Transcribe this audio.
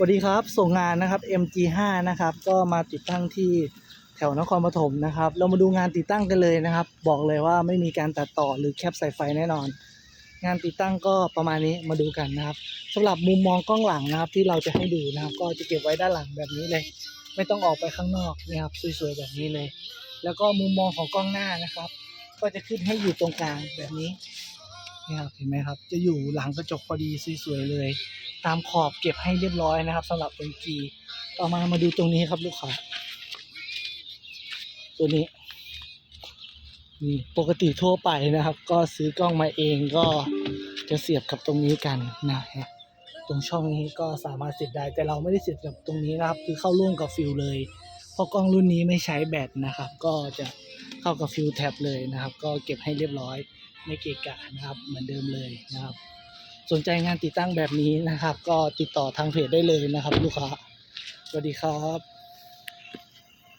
สวัสดีครับ ส่งงานนะครับ MG5 นะครับ ก็มาติดตั้งที่แถวนครปฐมนะครับ เรามาดูงานติดตั้งกันเลยนะครับ บอกเลยว่าไม่มีการตัดต่อหรือแคปสายไฟแน่นอน งานติดตั้งก็ประมาณนี้มาดูกันนะครับสำหรับมุมมองกล้องหลังนะครับ ที่เราจะให้ดูนะครับ ก็จะเก็บไว้ด้านหลังแบบนี้เลย ไม่ต้องออกไปข้างนอกนะครับสวยๆแบบนี้เลย แล้วก็มุมมองของกล้องหน้านะครับ ก็จะขึ้นให้อยู่ตรงกลางแบบนี้ นี่ครับเห็นไหมครับ จะอยู่หลังกระจกพอดีสวยๆเลย ตามขอบเก็บให้เรียบร้อยนะครับสำหรับ MG ต่อมามาดูตรงนี้ครับลูกค้าตัวนี้นี่ปกติทั่วไปนะครับ ก็ซื้อกล้องมาเองก็จะเสียบกับตรงนี้กันนะฮะตรงช่องนี้ก็สามารถเสียบได้แต่เราไม่ได้เสียบกับตรงนี้นะครับ คือเข้าร่วมกับฟิลเลย เพราะกล้องรุ่นนี้ไม่ใช้แบตนะครับ ก็จะเข้ากับฟิลแท็บเลยนะครับ ก็เก็บให้เรียบร้อย ไม่เกะกะนะครับ เหมือนเดิมเลยนะครับ สนใจงานติดตั้งแบบนี้นะครับ ก็ติดต่อทางเพจได้เลยนะครับ ลูกค้าสวัสดีครับ